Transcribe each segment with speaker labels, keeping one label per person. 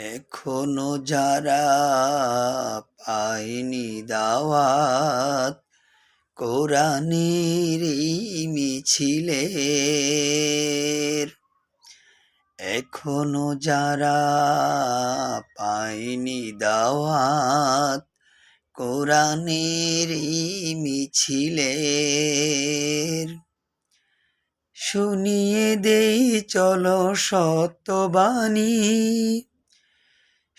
Speaker 1: এখনও যারা পায়নি দাওয়াত, কোরআনের এই মিছিলের, এখনও যারা পায়নি দাওয়াত, কোরআনের এই মিছিলের। শুনিয়ে দেই চলো সত্যবাণী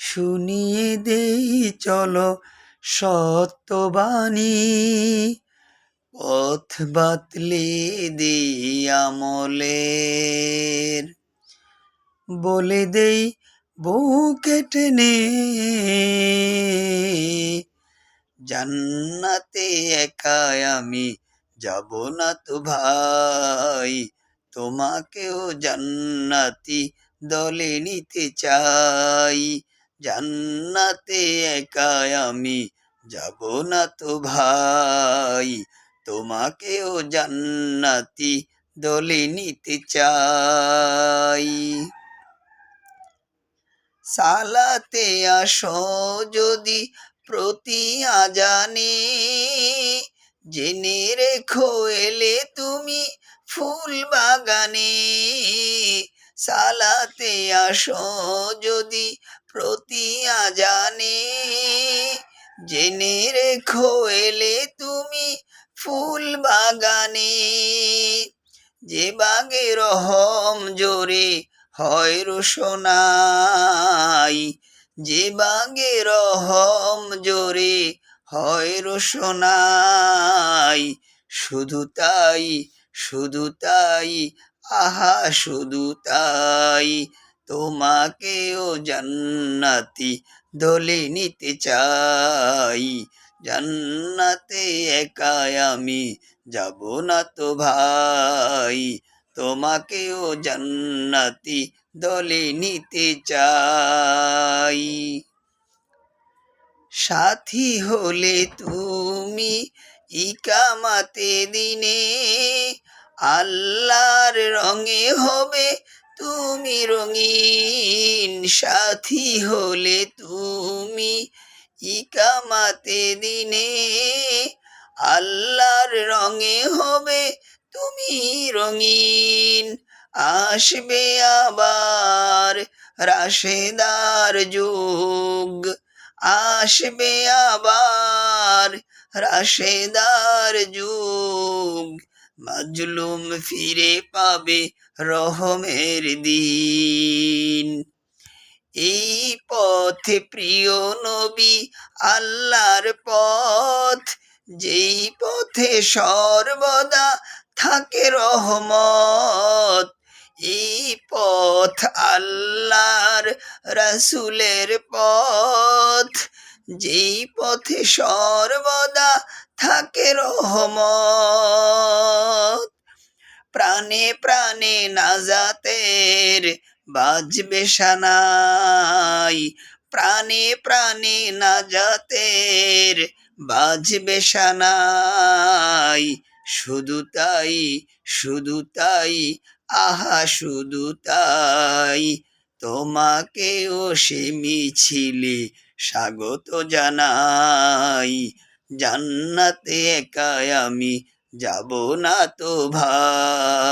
Speaker 1: শুনিয়ে দেই, চলো সত্যবাণী। পথ বাতলে দেই আমলের। বলে দেই, বুকে টেনে, জান্নাতে একাই আমি যাব না তো ভাই। তোমাকেও জান্নাতি দলে নিতে চাই। জান্নাতে একাই আমি যাব না তো ভাই। তোমাকেও জান্নাতি দলে নিতে চাই। সালাতে আসো যদি প্রতি আজানে, জেনে রেখো এলে তুমি ফুল বাগানে। সালাতে আসো যদি প্রতি আজানে জেনে রেখো এলে তুমি ফুল বাগানে। যে বাগে রহম জোরে হয় রোশনাই, যে বাগে রহম জোরে হয় রোশনাই, শুধু তাই শুধু তাই, আহা শুধু তাই। তোমাকেও জান্নাতি দলে নিতে চাই। জান্নাতে একাই আমি যাব না তো ভাই। তোমাকেও জান্নাতি দলে নিতে চাই। সাথী হলে তুমি ইকামাতে দিনে আল্লাহর রঙে হবে তুমি রঙিন সাথী হলে তুমি ইকামাতে দিনে আল্লাহর রঙে হবে তুমি রঙিন। আসবে আবার রাশেদার যুগ। আসবে আবার রাশেদার যুগ। মাজলুম ফিরে পাবে রহমের দিন। এই পথে প্রিয় নবী আল্লাহর পথ, যেই পথে সর্বদা থাকে রহমত, এই পথ আল্লাহর রাসুলের পথ, যেই পথে সর্বদা থাকে রহমত। প্রাণে প্রাণে নাজাতের বাজবে সানাই। প্রাণে প্রাণে নাজাতের বাজবে সানাই। শুধু তাই শুধু তাই, আহা, শুধু তাই। তোমাকেও সে মিছিলে স্বাগত জানাই। জান্নাতে একাই আমি, যাব না তো ভাই।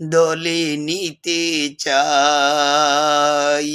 Speaker 1: দলে নিতে চাই।